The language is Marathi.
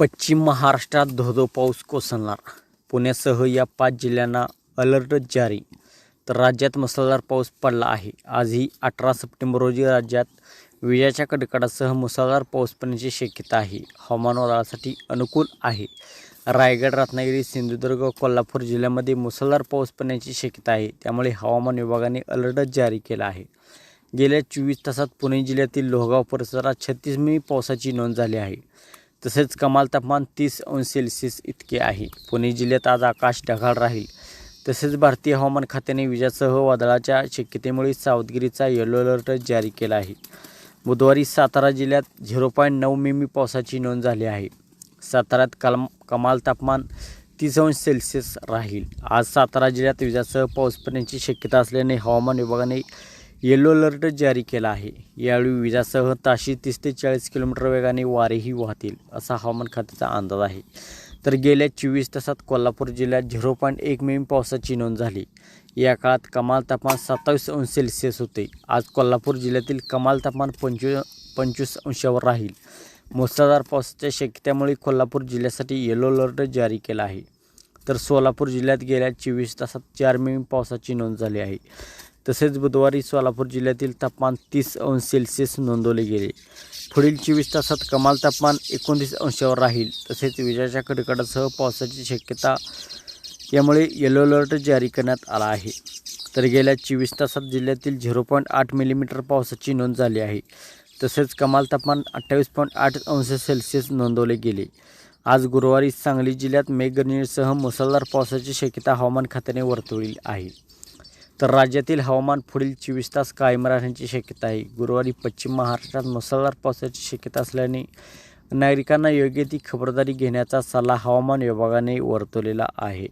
पश्चिम महाराष्ट्रात धोधो पाऊस कोसळणार. पुण्यासह या पाच जिल्ह्यांना अलर्ट जारी. तर राज्यात मुसळधार पाऊस पडला आहे. आजही अठरा सप्टेंबर रोजी राज्यात विजाच्या कडकडासह मुसळधार पाऊस पडण्याची शक्यता आहे. हवामान वादळासाठी अनुकूल आहे. रायगड रत्नागिरी सिंधुदुर्ग कोल्हापूर जिल्ह्यामध्ये मुसळधार पाऊस पडण्याची शक्यता आहे. त्यामुळे हवामान विभागाने अलर्ट जारी केला आहे. गेल्या चोवीस तासात पुणे जिल्ह्यातील लोहगाव परिसरात छत्तीस मी पावसाची नोंद झाली आहे. तसेच कमाल तापमान तीस अंश सेल्सिअस इतके आहे. पुणे जिल्ह्यात आज आकाश ढगाळ राहील. तसेच भारतीय हवामान खात्याने विजासह वादळाच्या शक्यतेमुळे सावधगिरीचा येलो अलर्ट जारी केला आहे. बुधवारी सातारा जिल्ह्यात झिरो पॉईंट नऊ मिमी पावसाची नोंद झाली आहे. साताऱ्यात कलम कमाल तापमान तीस अंश सेल्सिअस राहील. आज सातारा जिल्ह्यात विजासह पाऊस पडण्याची शक्यता असल्याने हवामान विभागाने येलो अलर्ट जारी केला आहे. यावेळी विजासह ताशी तीस ते चाळीस किलोमीटर वेगाने वारेही वाहतील असा हवामान खात्याचा अंदाज आहे. तर गेल्या चोवीस तासात कोल्हापूर जिल्ह्यात झिरो पॉईंट एक मिमी पावसाची नोंद झाली. या काळात कमाल तापमान सत्तावीस अंश सेल्सिअस होते. आज कोल्हापूर जिल्ह्यातील कमाल तापमान पंचवीस पंचवीस अंशावर राहील. मुसळधार पावसाच्या शक्यतेमुळे कोल्हापूर जिल्ह्यासाठी येलो अलर्ट जारी केला आहे. तर सोलापूर जिल्ह्यात गेल्या चोवीस तासात चार मिमी पावसाची नोंद झाली आहे. तसेच बुधवारी सोलापूर जिल्ह्यातील तापमान तीस अंश सेल्सिअस नोंदवले गेले. पुढील चोवीस तासात कमाल तापमान एकोणतीस अंशावर राहील. तसेच विजाच्या कडकडासह पावसाची शक्यता यामुळे येलो अलर्ट जारी करण्यात आला आहे. तर गेल्या चोवीस तासात जिल्ह्यातील झिरो पॉईंट आठ मिलीमीटर पावसाची नोंद झाली आहे. तसेच कमाल तापमान अठ्ठावीस पॉईंट आठ अंश सेल्सिअस नोंदवले गेले. आज गुरुवारी सांगली जिल्ह्यात मेघगर्जनेसह मुसळधार पावसाची शक्यता हवामान खात्याने वर्तवली आहे. तर राज्यातील हवामान पुढील चोवीस तास कायम राहण्याची शक्यता आहे. गुरुवारी पश्चिम महाराष्ट्रात मुसळधार पावसाची शक्यता असल्याने नागरिकांना योग्य ती खबरदारी घेण्याचा सल्ला हवामान विभागाने वर्तवलेला आहे.